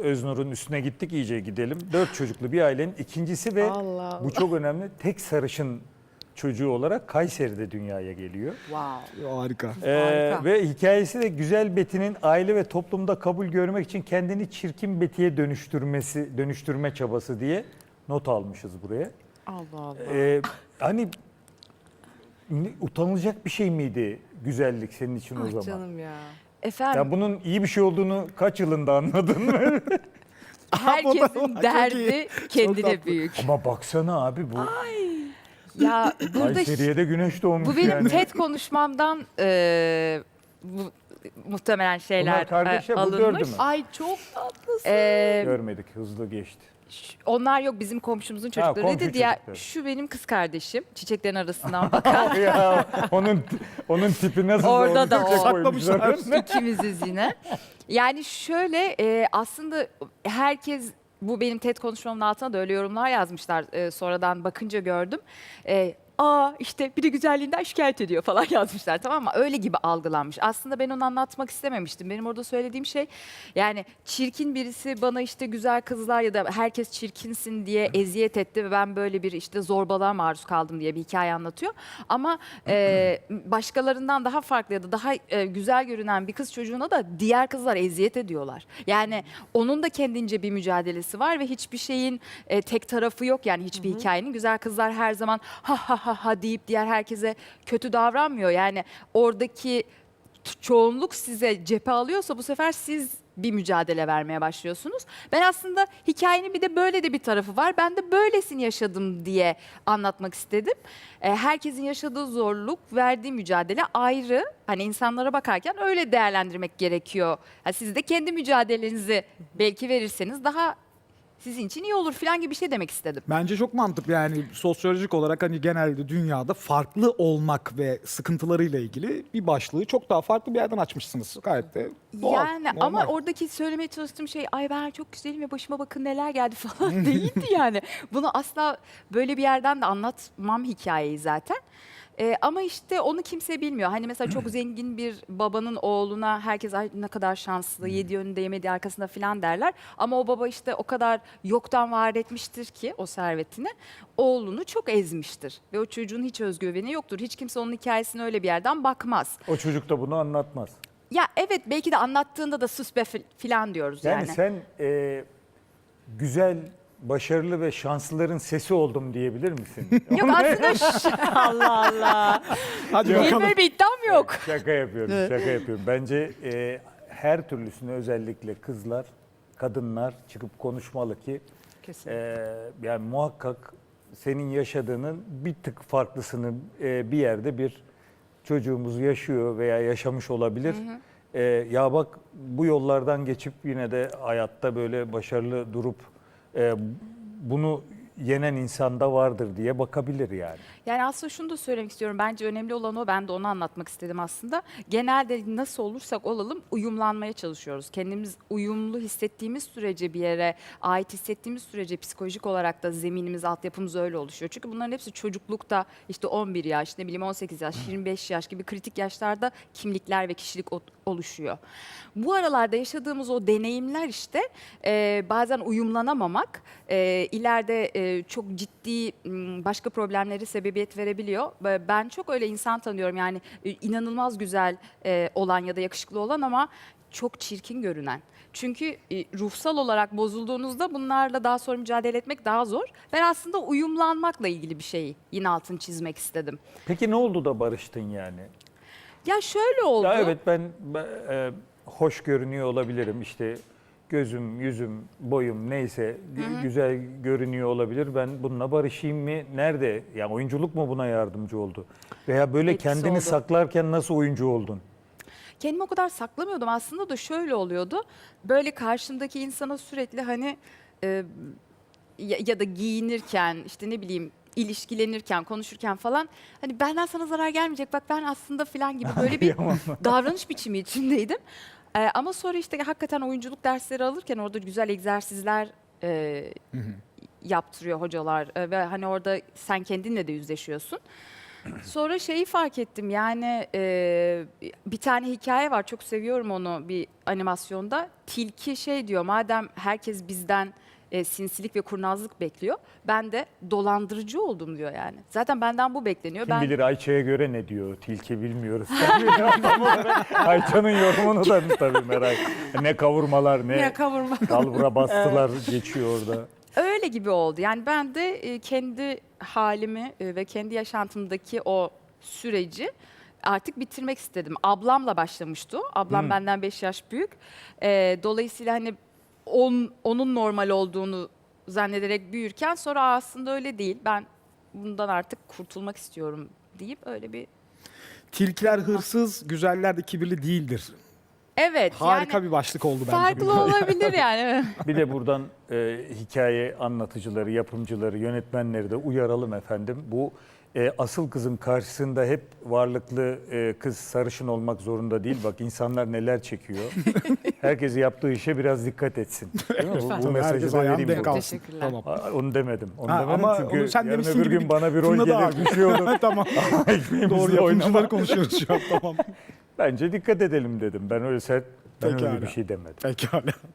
Öznur'un üstüne gittik iyice gidelim. Dört çocuklu bir ailenin ikincisi ve Allah Allah. bu çok önemli tek sarışın çocuğu olarak Kayseri'de dünyaya geliyor. Wow. Harika. Ee, Harika. ve hikayesi de güzel Beti'nin aile ve toplumda kabul görmek için kendini çirkin Beti'ye dönüştürmesi, dönüştürme çabası diye not almışız buraya. Allah Allah. Ee, hani ne- utanılacak bir şey miydi güzellik senin için o Ah zaman? canım ya. Efendim Ya bunun iyi bir şey olduğunu kaç yılında anladın mı? Herkesin çok derdi kendine büyük. Ama baksana abi bu Ya burada Kayseri'ye de güneş doğmuş bu benim yani. TED konuşmamdan e, bu, muhtemelen şeyler Bunlar kardeş e, bu alınmış. dördü mü? Ay çok tatlısın. E, Görmedik hızlı geçti. ş- onlar yok bizim komşumuzun komşu çocuklarıydı. Diğer çocukları. şu benim kız kardeşim. Çiçeklerin arasından bakan. ya onun onun tipi nasıl Orada da o. Saklamışlar. İkimiziz yine. Yani şöyle e, aslında herkes bu benim TED konuşmamın altına da öyle yorumlar yazmışlar. E, sonradan bakınca gördüm. E, Aa işte biri güzelliğinden şikayet ediyor falan yazmışlar tamam mı? Öyle gibi algılanmış. Aslında ben onu anlatmak istememiştim. Benim orada söylediğim şey yani çirkin birisi bana işte güzel kızlar ya da herkes çirkinsin diye eziyet etti ve ben böyle bir işte zorbalığa maruz kaldım diye bir hikaye anlatıyor. Ama e, başkalarından daha farklı ya da daha e, güzel görünen bir kız çocuğuna da diğer kızlar eziyet ediyorlar. Yani onun da kendince bir mücadelesi var ve hiçbir şeyin e, tek tarafı yok yani hiçbir hikayenin. Güzel kızlar her zaman ha ha ha ha deyip diğer herkese kötü davranmıyor. Yani oradaki çoğunluk size cephe alıyorsa bu sefer siz bir mücadele vermeye başlıyorsunuz. Ben aslında hikayenin bir de böyle de bir tarafı var. Ben de böylesini yaşadım diye anlatmak istedim. E, herkesin yaşadığı zorluk, verdiği mücadele ayrı. Hani insanlara bakarken öyle değerlendirmek gerekiyor. Ha, siz de kendi mücadelenizi belki verirseniz daha sizin için iyi olur falan gibi bir şey demek istedim. Bence çok mantıklı yani sosyolojik olarak hani genelde dünyada farklı olmak ve sıkıntılarıyla ilgili bir başlığı çok daha farklı bir yerden açmışsınız. Gayet de doğal. yani ama normal. oradaki söylemeye çalıştığım şey ay ben çok güzelim ve başıma bakın neler geldi falan değildi yani. Bunu asla böyle bir yerden de anlatmam hikayeyi zaten. Ee, ama işte onu kimse bilmiyor. Hani mesela çok zengin bir babanın oğluna herkes ay ne kadar şanslı, yedi önünde yemedi arkasında falan derler. Ama o baba işte o kadar yoktan var etmiştir ki o servetini oğlunu çok ezmiştir. Ve o çocuğun hiç özgüveni yoktur. Hiç kimse onun hikayesine öyle bir yerden bakmaz. O çocuk da bunu anlatmaz. Ya evet belki de anlattığında da sus be fil- filan diyoruz Yani, yani. sen e, güzel, başarılı ve şanslıların sesi oldum diyebilir misin? Yok aslında ş- Allah Allah. Hadi Benim bakalım. böyle bir iddiam yok. Şaka yapıyorum, şaka yapıyorum. Bence e, her türlüsüne özellikle kızlar, kadınlar çıkıp konuşmalı ki e, yani muhakkak senin yaşadığının bir tık farklısını e, bir yerde bir çocuğumuz yaşıyor veya yaşamış olabilir. E, ya bak bu yollardan geçip yine de hayatta böyle başarılı durup e, bunu yenen insanda vardır diye bakabilir yani. Yani aslında şunu da söylemek istiyorum. Bence önemli olan o. Ben de onu anlatmak istedim aslında. Genelde nasıl olursak olalım uyumlanmaya çalışıyoruz. Kendimiz uyumlu hissettiğimiz sürece bir yere ait hissettiğimiz sürece psikolojik olarak da zeminimiz, altyapımız öyle oluşuyor. Çünkü bunların hepsi çocuklukta işte 11 yaş, ne bileyim 18 yaş, 25 yaş gibi kritik yaşlarda kimlikler ve kişilik oluşuyor. Bu aralarda yaşadığımız o deneyimler işte e, bazen uyumlanamamak e, ileride e, çok ciddi başka problemleri sebebiyet verebiliyor. Ve Ben çok öyle insan tanıyorum yani e, inanılmaz güzel e, olan ya da yakışıklı olan ama çok çirkin görünen. Çünkü e, ruhsal olarak bozulduğunuzda bunlarla daha sonra mücadele etmek daha zor. Ben aslında uyumlanmakla ilgili bir şeyi yine altını çizmek istedim. Peki ne oldu da barıştın yani? Ya şöyle oldu. Ya evet ben, ben, e, hoş görünüyor olabilirim işte gözüm, yüzüm, boyum neyse gü- güzel görünüyor olabilir. Ben bununla barışayım mı? Nerede? Yani oyunculuk mu buna yardımcı oldu? Veya böyle Etkisi kendini oldu. saklarken nasıl oyuncu oldun? kendimi o kadar saklamıyordum aslında da şöyle oluyordu. Böyle karşımdaki insana sürekli hani e, ya, ya da giyinirken işte ne bileyim ilişkilenirken, konuşurken falan hani benden sana zarar gelmeyecek bak ben aslında falan gibi böyle bir davranış biçimi içindeydim. E, ama sonra işte hakikaten oyunculuk dersleri alırken orada güzel egzersizler e, yaptırıyor hocalar E, ve hani orada sen kendinle de yüzleşiyorsun. Sonra şeyi fark ettim yani e, bir tane hikaye var çok seviyorum onu bir animasyonda. Tilki şey diyor madem herkes bizden e, sinsilik ve kurnazlık bekliyor ben de dolandırıcı oldum diyor yani. Zaten benden bu bekleniyor. Kim ben bilir Ayça'ya göre ne diyor? Tilki bilmiyoruz. Ayça'nın yorumunu da tabii merak. Ne kavurmalar ne, Ne kavurma. kalbura bastılar geçiyor orada. Öyle gibi oldu. Yani ben de e, kendi halimi e, ve kendi yaşantımdaki o süreci artık bitirmek istedim. Ablamla başlamıştı. Ablam Hmm. benden 5 yaş büyük. E, dolayısıyla hani on, onun normal olduğunu zannederek büyürken sonra "Aa, aslında öyle değil. Ben bundan artık kurtulmak istiyorum deyip öyle bir Tilkiler hırsız, güzeller de kibirli değildir. Evet Harika yani bir başlık oldu bence. farklı olabilir yani. Bir de buradan e, hikaye anlatıcıları, yapımcıları, yönetmenleri de uyaralım efendim. Bu e, asıl kızın karşısında hep varlıklı e, kız sarışın olmak zorunda değil. Bak insanlar neler çekiyor. Herkes yaptığı işe biraz dikkat etsin. Değil mi? Bu, bu Tabii mesajı herkes da ayağını vereyim denk burada. alsın. Teşekkürler. Tamam. Aa, Onu demedim. Onu Ha, demedim ama çünkü onu sen yarın demişsin öbür gibi gün bana bir rol Tuna da gelir, bir şey olur. tamam. Ekmeğimizle Doğru oynama. yapımcıları konuşuyoruz şu an tamam. Bence dikkat edelim dedim. Ben öyle sert, ben öyle Pekala. bir şey demedim. Pekala.